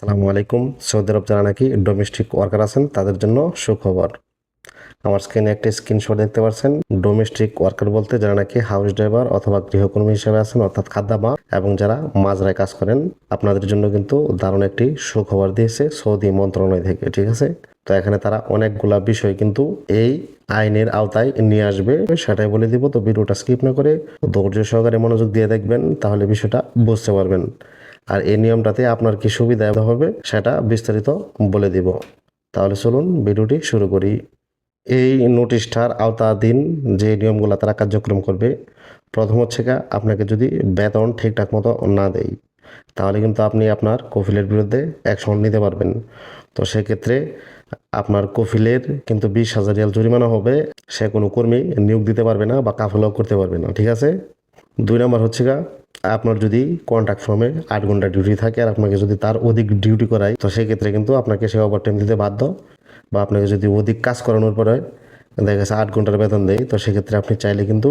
সালামু আলাইকুম। সৌদি আরব যারা নাকি ডোমেস্টিক ওয়ার্কার আছেন, তাদের জন্য সুখবর। আমার স্ক্রিনে একটা স্ক্রিনশট দেখতে পাচ্ছেন। ডোমেস্টিক ওয়ার্কার বলতে যারা নাকি হাউস ড্রাইভার অথবা গৃহকর্মী হিসেবে আছেন, অর্থাৎ খাদ্যামা এবং যারা মাজরায় কাজ করেন, আপনাদের জন্য কিন্তু দারুণ একটি সুখবর দিয়েছে সৌদি মন্ত্রণালয় থেকে, ঠিক আছে? তো এখানে তারা অনেকগুলা বিষয় কিন্তু এই আইনের আওতায় নিয়ে আসবে। সেটাই বলে দিব, তো ভিডিওটা স্কিপ না করে ধৈর্য সহকারে মনোযোগ দিয়ে দেখবেন, তাহলে বিষয়টা বুঝতে পারবেন। আর এই নিয়মটাতে আপনার কি সুবিধা হবে সেটা বিস্তারিত বলে দিব। তাহলে চলুন ভিডিওটি শুরু করি। এই নোটিশটার আওতাধীন যে নিয়মগুলো তারা কার্যক্রম করবে, প্রথম হচ্ছে আপনাকে যদি বেতন ঠিকঠাক মতো না দেয়, তাহলে কিন্তু আপনি আপনার কফিলের বিরুদ্ধে অ্যাকশন নিতে পারবেন। তো সেক্ষেত্রে আপনার কফিলের কিন্তু বিশ হাজার রিয়াল জরিমানা হবে, সে কোনো কর্মী নিয়োগ দিতে পারবে না বা কাফেলাও করতে পারবে না, ঠিক আছে? দুই নম্বর হচ্ছে গা আপনার যদি কন্ট্রাক্ট ফর্মে আট ঘণ্টা ডিউটি থাকে আর আপনাকে যদি তার অধিক ডিউটি করায়, তো সেক্ষেত্রে কিন্তু আপনাকে সে ওভার টাইম দিতে বাধ্য। বা আপনাকে যদি অধিক কাজ করানোর পরে দেখা গেছে আট ঘণ্টার বেতন দেয়, তো সেক্ষেত্রে আপনি চাইলে কিন্তু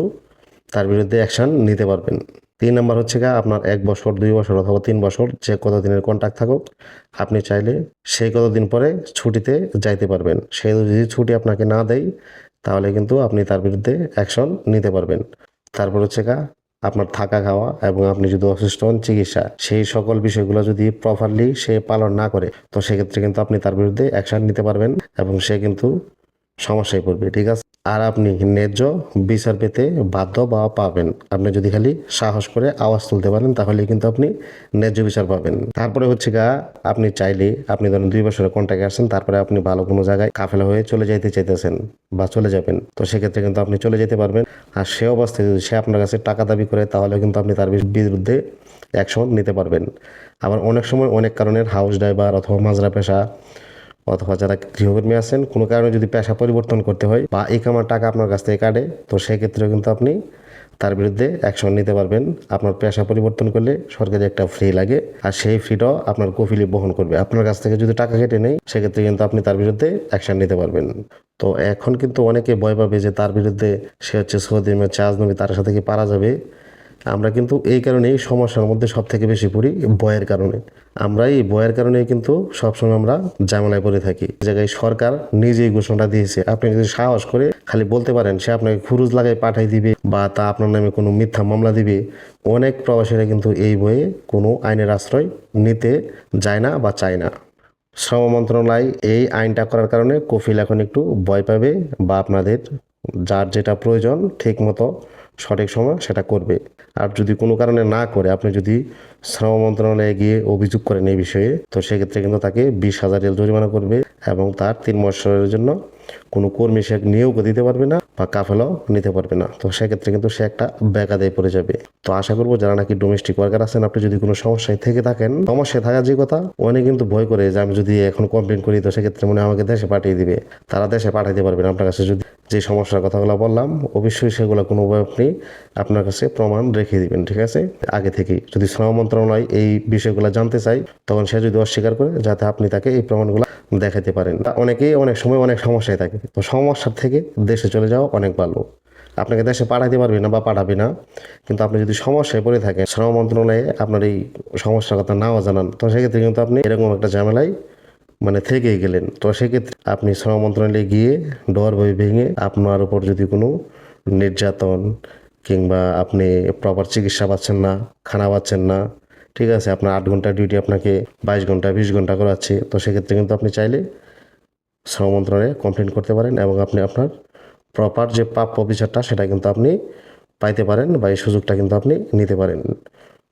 তার বিরুদ্ধে অ্যাকশন নিতে পারবেন। তিন নম্বর হচ্ছে গা আপনার এক বছর, দুই বছর অথবা তিন বছর যে কত দিনের কন্ট্রাক্ট থাকুক, আপনি চাইলে সেই কত দিন পরে ছুটিতে যাইতে পারবেন। সে যদি ছুটি আপনাকে না দেয়, তাহলে কিন্তু আপনি তার বিরুদ্ধে অ্যাকশন নিতে পারবেন। তারপর হচ্ছে গা আপনার থাকা খাওয়া এবং আপনি যদি অসুস্থ হন, চিকিৎসা। সেই সকল বিষয়গুলো যদি প্রপারলি সে পালন না করে, তো সেক্ষেত্রে কিন্তু আপনি তার বিরুদ্ধে অ্যাকশন নিতে পারবেন এবং সে কিন্তু সমস্যায় পড়বে, ঠিক আছে? আর আপনি ন্যায্য বিচার পেতে বাধ্য বা পাবেন। আপনি যদি খালি সাহস করে আওয়াজ তুলতে পারেন তাহলে কিন্তু আপনি ন্যায্য বিচার পাবেন। তারপরে হচ্ছে গা, আপনি চাইলে, আপনি ধরেন দুই বছরের কন্ট্যাক্টে আসছেন তারপরে আপনি ভালো কোনো জায়গায় কাফেলা হয়ে চলে যাইতে চাইতেছেন বা চলে যাবেন। তো সেক্ষেত্রে কিন্তু আপনি চলে যেতে পারবেন। আর সে অবস্থায় যদি সে আপনার কাছে টাকা দাবি করে, তাহলে কিন্তু আপনি তার বিরুদ্ধে অ্যাকশন নিতে পারবেন। আবার অনেক সময় অনেক কারণের হাউস ড্রাইভার অথবা মাজরা পেশা অথবা যারা গৃহকর্মী আছেন, কোনো কারণে যদি পেশা পরিবর্তন করতে হয় বা এই কামার টাকা আপনার কাছ থেকে কাটে, তো সেক্ষেত্রে কিন্তু আপনি তার বিরুদ্ধে অ্যাকশন নিতে পারবেন। আপনার পেশা পরিবর্তন করলে সরকারি একটা ফ্রি লাগে, আর সেই ফ্রিটাও আপনার কফিলি বহন করবে। আপনার কাছ থেকে যদি টাকা কেটে নেই সেক্ষেত্রে কিন্তু আপনি তার বিরুদ্ধে অ্যাকশন নিতে পারবেন। তো এখন কিন্তু অনেকে ভয় পাবে যে তার বিরুদ্ধে সে হচ্ছে সৌদি চার্জ নেবে, তার সাথে কি পারা যাবে? আমরা কিন্তু এই কারণেই সমস্যার মধ্যে সব থেকে বেশি পড়ি বয়ের কারণে। আমরা এই বয়ের কারণেই কিন্তু সবসময় আমরা ঝামেলায় পড়ে থাকি। জায়গায় সরকার নিজেই ঘোষণাটা দিয়েছে। আপনি যদি সাহস করে খালি বলতে পারেন, সে আপনাকে খুরুজ লাগাই পাঠাই দিবে বা তা আপনার নামে কোনো মিথ্যা মামলা দিবে, অনেক প্রবাসীরা কিন্তু এই বইয়ে কোনো আইনের আশ্রয় নিতে যায় না বা চায় না। শ্রম মন্ত্রণালয় এই আইনটা করার কারণে কফিল এখন একটু ভয় পাবে বা আপনাদের যার যেটা প্রয়োজন, ঠিক মতো সঠিক সময় সেটা করবে। আর যদি কোনো কারণে না করে, আপনি যদি শ্রম মন্ত্রণালয়ে গিয়ে অভিযোগ করেন এই বিষয়ে, তো সেক্ষেত্রে কিন্তু তাকে বিশ হাজার রেল জরিমানা করবে এবং তার তিন বছরের জন্য কোনো কর্মী সে নিয়োগও দিতে পারবে না বা কাফেলাও নিতে পারবে না। তো সেক্ষেত্রে কিন্তু সে একটা ব্যাকাদায় পড়ে যাবে। তো আশা করব যারা নাকি ডোমেস্টিক ওয়ার্কার আছেন, আপনি যদি কোনো সমস্যায় থেকে থাকেন সমস্যায় থাকার যে কথা, অনেক কিন্তু ভয় করে যে আমি যদি এখন কমপ্লেন করি, তো সেক্ষেত্রে মনে আমাকে দেশে পাঠিয়ে দিবে। তারা দেশে পাঠাইতে পারবেন আপনার কাছে। যদি যে সমস্যার কথাগুলো বললাম, অবশ্যই সেগুলো কোনোভাবে আপনি আপনার কাছে প্রমাণ রেখে দিবেন, ঠিক আছে? আগে থেকেই। যদি শ্রম মন্ত্রণালয় এই বিষয়গুলো জানতে চাই তখন সে যদি অস্বীকার করে, যাতে আপনি তাকে এই প্রমাণগুলো দেখাতে পারেন। অনেকেই অনেক সময় অনেক সমস্যায় থাকে। তো সমস্যার থেকে দেশে চলে যাওয়া অনেক ভালো। আপনাকে দেশে পাঠাতে পারবে না বা পাঠাবে না। কিন্তু আপনি যদি সমস্যায় পড়ে থাকেন, শ্রম মন্ত্রণালয়ে আপনার এই সমস্যার কথা নাও জানান, তো সেক্ষেত্রে কিন্তু আপনি এরকম একটা ঝামেলায় মানে থেকেই গেলেন। তো সেক্ষেত্রে আপনি শ্রম মন্ত্রণালয়ে গিয়ে ডর বই ভেঙে আপনার উপর যদি কোনো নির্যাতন কিংবা আপনি প্রপার চিকিৎসা পাচ্ছেন না, খানা পাচ্ছেন না, ঠিক আছে, আপনার আট ঘণ্টা ডিউটি আপনাকে বাইশ ঘণ্টা, বিশ ঘণ্টা করাচ্ছে, তো সেক্ষেত্রে কিন্তু আপনি চাইলে শ্রম মন্ত্রণালয়ে কমপ্লেন করতে পারেন এবং আপনি আপনার প্রপার যে প্রাপ্য বিচারটা সেটা কিন্তু আপনি পাইতে পারেন বা এই সুযোগটা কিন্তু আপনি নিতে পারেন।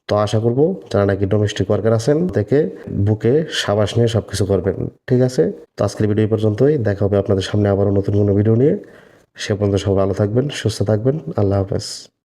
তো আশা করব যারা নাকি ডোমেস্টিক ওয়ার্কার আছেন থেকে বুকে সাবাস নিয়ে সব কিছু করবেন। ঠিক আছে? তো আজকের ভিডিও পর্যন্তই। দেখা হবে আপনাদের সামনে আবারও নতুন কোনো ভিডিও নিয়ে। সে পর্যন্ত সব ভালো থাকবেন, সুস্থ থাকবেন। আল্লাহ হাফেজ।